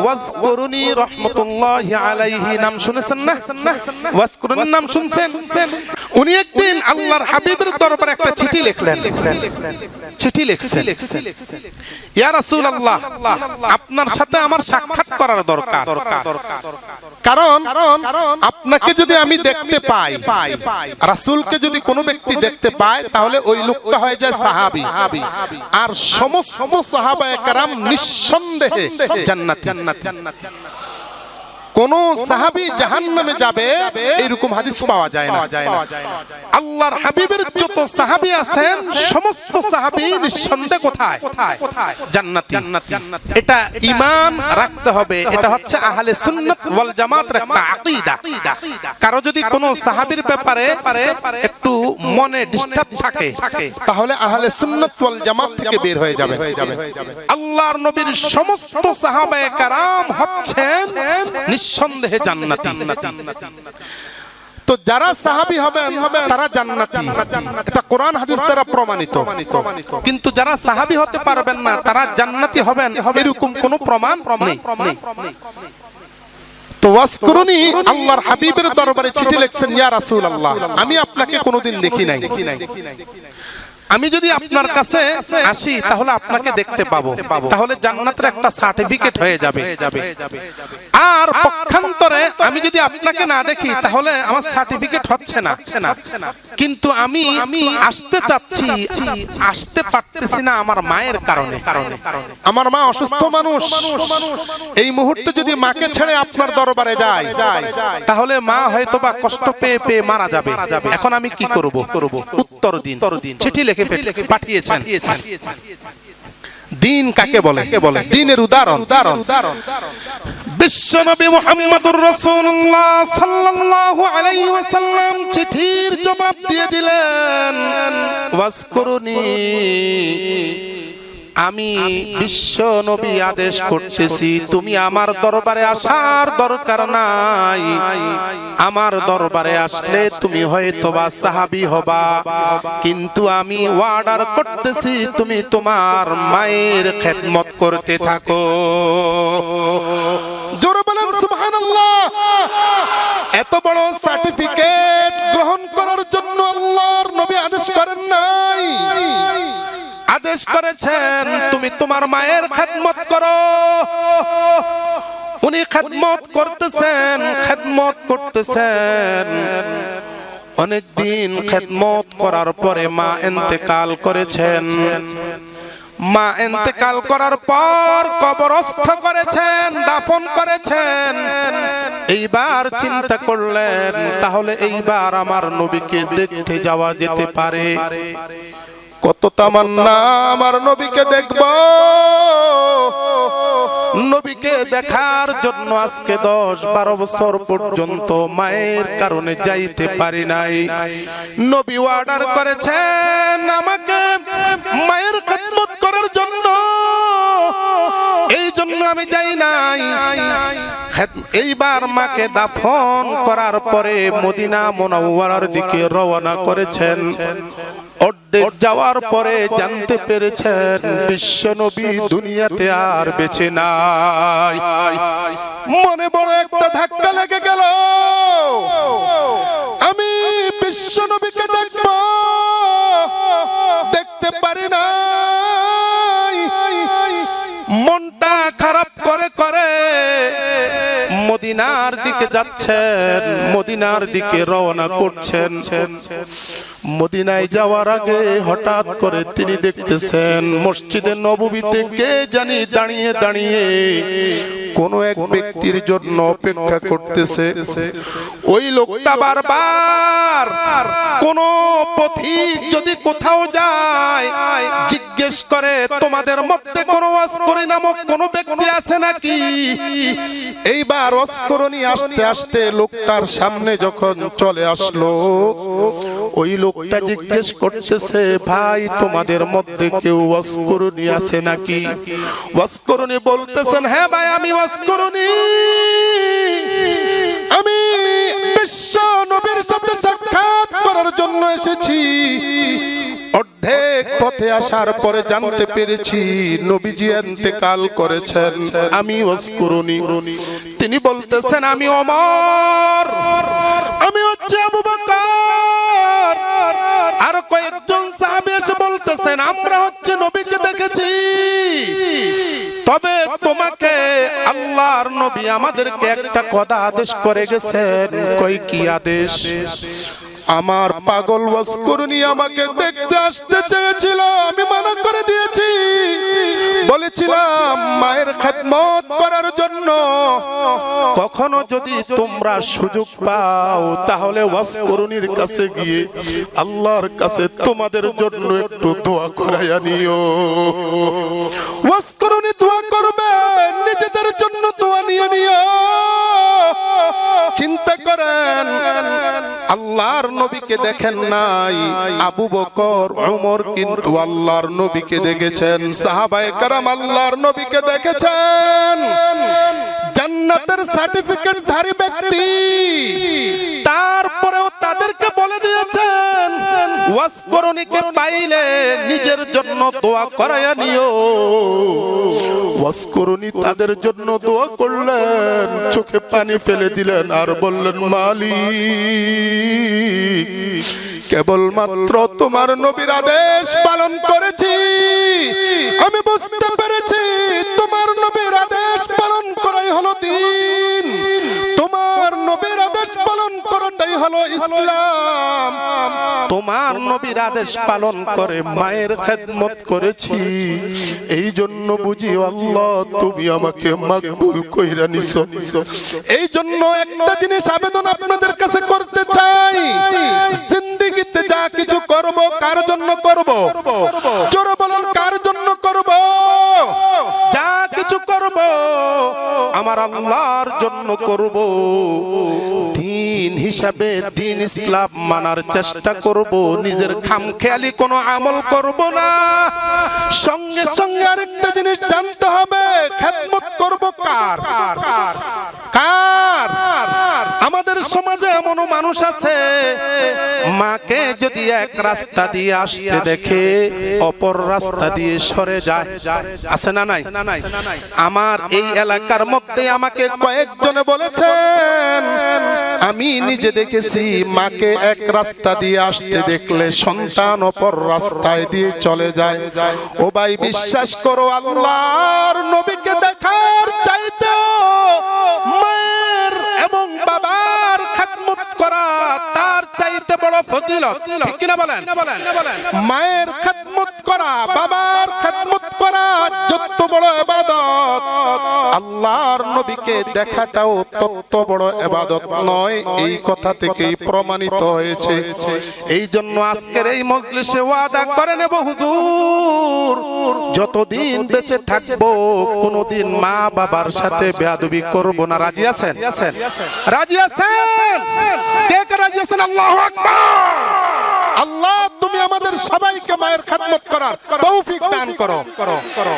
ওয়াজকুরুনি রাহমাতুল্লাহি আলাইহি নাম শুনেছেন না ওয়াজকুরুনির নাম শুনছেন উনি একদিন আল্লাহর হাবিবের দরবারে একটা চিঠি লিখলেন। চিঠি লিখছেন। ইয়া রাসূলুল্লাহ আপনার সাথে আমার সাক্ষাৎ করার দরকার। কারণ আপনাকে যদি আমি দেখতে পাই রাসূলকে যদি কোনো ব্যক্তি দেখতে পায় তাহলে ওই লোকটা হয়ে যায় সাহাবী। আর সমস্ত সাহাবায়ে কেরাম নিঃসন্দেহে জান্নাতি। কোন সাহাবী জাহান্নামে যাবে এরকম হাদিস পাওয়া যায় না। আল্লাহর হাবিবের যত সাহাবী আছেন সমস্ত সাহাবী নিঃসন্দেহে কোথায়? জান্নাতি। এটা ঈমান রাখতে হবে। এটা হচ্ছে আহলে সুন্নাত ওয়াল জামাতের একটা আকীদা। কারও যদি কোন সাহাবীর ব্যাপারে একটু মনে ডিস্টার্ব থাকে তাহলে আহলে সুন্নাত ওয়াল জামাত থেকে বের হয়ে যাবে। আল্লাহর নবীর সমস্ত সাহাবায়ে কারাম হচ্ছেন নিঃসন্দেহে জান্নাতি। তো যারা সাহাবী হবেন তারা জান্নাতি। এটা কোরআন, হাদিস দ্বারা প্রমাণিত। কিন্তু যারা সাহাবী হতে পারবেন না, তারা জান্নাতি হবেন, এরকম কোনো প্রমাণ নেই। তো ওয়াসকুরুনি হাবিবের দরবারে চিঠি লিখছেন, ইয়া আমি আপনাকে কোনোদিন দেখি নাই। আমি যদি আপনার কাছে আসি তাহলে আপনাকে দেখতে পাবো। তাহলে জান্নাতের একটা সার্টিফিকেট হয়ে যাবে। আর পক্ষান্তরে আমি যদি আপনাকে না দেখি তাহলে আমার সার্টিফিকেট হচ্ছে না। কিন্তু আমি আমি আসতে চাচ্ছি আসতে পারতেছি না আমার মায়ের কারণে। আমার মা অসুস্থ মানুষ। এই মুহূর্তে যদি মাকে ছেড়ে আপনার দরবারে যায় তাহলে মা হয়তো বা কষ্ট পেয়ে পেয়ে মারা যাবে। এখন আমি কি করব? করব? উত্তর দিন। চিঠি লিখে ফে- পাঠিয়েছেন। দিন কাকে বলে? বলে? দিনের উদাহরণ। উদাহরণ। বিশ্বনবী মুহাম্মদুর রাসূলুল্লাহ সাল্লাল্লাহু আলাইহি ওয়াসাল্লাম চিঠির জবাব দিয়ে দিলেন ওয়াসকুরুনি আমি বিশ্ব নবী আদেশ করতেছি, তুমি আমার দরবারে আসার দরকার নাই। আমার দরবারে আসলে তুমি হয়তো বা সাহাবি হবা, কিন্তু আমি অর্ডার করতেছি, তুমি তোমার মায়ের খেদমত করতে থাকো। জোরে বলেন, সুবহানাল্লাহ। এত বড় সার্টিফিকেট আদেশ করেছেন। তুমি তোমার মায়ের খেদমত করো। উনি খেদমত করতেছেন খেদমত করতেছেন। অনেক দিন খেদমত করার পরে মা এন্তেকাল করেছেন। মা এন্তেকাল করার পর কবরস্থ করেছেন দাফন করেছেন। এইবার চিন্তা করলেন তাহলে এইবার আমার নবীকে দেখতে যাওয়া যেতে পারে। কত তামান্না আমার নবীকে দেখব। নবীকে দেখার জন্য আজকে দশ বারো বছর পর্যন্ত মায়ের কারণে যাইতে পারি নাই। নবী অর্ডার করেছেন আমাকে মায়ের খেদমত করার আমি যাই নাই। এইবার মাকে দাফন করার পরে মদিনা মোনাওয়ারার দিকে রওনা করেছেন। যাওয়ার পরে জানতে পেরেছেন, বিশ্ব নবী দুনিয়াতে আর বেঁচে নাই। মনে বড় একটা ধাক্কা লেগে গেল। আমি বিশ্ব নবীকে দেখব। মদিনার দিকে যাচ্ছেন, মদিনার দিকে রওনা করছেন। মদিনায় যাওয়ার আগে হঠাৎ করে তিনি দেখতেছেন, মসজিদে নববীতে কে জানি দাঁড়িয়ে দাঁড়িয়ে কোন এক ব্যক্তির জন্য অপেক্ষা করতেছে। ওই লোকটা বারবার কোন পথিক যদি কোথাও যায় জিজ্ঞেস করে তোমাদের মধ্যে কোন অস্করি নামক কোন ব্যক্তি আছে নাকি? এইবার অস্করণী আসতে আসতে লোকটার সামনে যখন চলে আসলো ওই লোকটা জিজ্ঞেস করতেছে, ভাই, তোমাদের মধ্যে কেউ অস্করণী আছে নাকি? অস্করণী বলতেছেন হ্যাঁ ভাই, আমি অস্করণী আমি বিশ্ব নবীর সাথে সাক্ষাৎ করার জন্য এসেছি। অর্ধেক পথে আসার পরে জানতে পেরেছি, নবীজি এন্তেকাল করেছেন। আমি ওয়াসকুরুনি তিনি বলতেছেন, আমি অমর। আমি হচ্ছে আবু বকর। আর কয়েকজন সাহাবী এসে বলতেছেন, আমরা হচ্ছে নবীকে দেখেছি। তবে তোমাকে আল্লাহর নবী আমাদেরকে একটা কথা আদেশ করে গেছেন। কই কি আদেশ? আমার পাগল ওয়াসকরুনি আমাকে দেখতে আসতে চেয়েছিল, আমি মানা করে দিয়েছি। বলেছিলাম, মায়ের খেদমত করার জন্য। কখনো যদি তোমরা সুযোগ পাও, তাহলে ওয়াসকরুনির কাছে গিয়ে আল্লাহর কাছে তোমাদের জন্য একটু দোয়া করাইয়া নিও। ওয়াসকরুনি দোয়া করবে, নিজেদের জন্য দোয়া নিয়ে নিও। আল্লাহর নবীকে দেখেন নাই। আবু বকর ওমর কিন্তু আল্লাহর নবীকে দেখেছেন। সাহাবায়ে কারাম আল্লাহর নবীকে দেখেছেন। জান্নাতের সার্টিফিকেট ধারী ব্যক্তি। তারপরেও তাদেরকে বলে দিয়েছেন ওয়াসকরণীকে পাইলে নিজের জন্য দোয়া করাইয়া নিও। ওয়াসকরণী তাদের জন্য দোয়া করলেন, চোখে পানি ফেলে দিলেন আর বললেন, মালিক, কেবলমাত্র তোমার নবীর আদেশ পালন করেছি। আমি বুঝতে পেরেছি তোমার নবীর আদেশ পালন করাই হলো দিন। তোমার নবীর আদেশ পালন করাটাই হলো ইসলাম। তোমার নবীর আদেশ পালন করে মায়ের খেদমত করেছি। এই জন্য বুঝি আল্লাহ তুমি আমাকে মাকবুল কইরা নিছ। এই জন্য একটা জিনিস আবেদন আপনাদের কাছে করতে চাই। জিন্দিগিতে যা কিছু করব কার জন্য করব। জোরে বলেন কার জন্য করব যা কিছু করব আমার আল্লাহর জন্য করব। দিন হিসাবে দিন ইসলাম মানার চেষ্টা করব। নিজের খাম খেয়ালি কোনো আমল করব না। সঙ্গে সঙ্গে আরেকটা জিনিস জানতে হবে, খেদমত করব কার? এমনও মানুষ আছে? মাকে যদি এক রাস্তা দিয়ে আসতে দেখে, অপর রাস্তা দিয়ে সরে যায়। আছে না নাই? আমার এই এলাকার মধ্যে আমাকে কয়েকজনে বলেছেন, আমি নিজে দেখেছি মাকে এক রাস্তা দিয়ে আসতে দেখলে সন্তান অপর রাস্তায় দিয়ে চলে যায়। ও ভাই, বিশ্বাস করো, আল্লাহর নবীকে দেখার চাইতেও মায়ের এবং বাবার খাদমত করা তার চাইতে বড় ফজিলত। ঠিক কিনা বলেন? মায়ের খাদমত করা বাবার খাদমত করা যত বড় ইবাদত আল্লাহর নবীকে দেখাটাও তত বড় ইবাদত নয় এই কথা থেকেই প্রমাণিত হয়েছে। এই জন্য আজকের এই মজলিসে ওয়াদা করে নেব হুজুর যতদিন বেঁচে থাকব কোনোদিন মা বাবার সাথে বেয়াদবি করব না। রাজি আছেন? রাজি আছেন? আছেন আল্লাহু আল্লাহ তুমি আমাদের সবাইকে মায়ের খাদমত করার তৌফিক দান করো করো করো।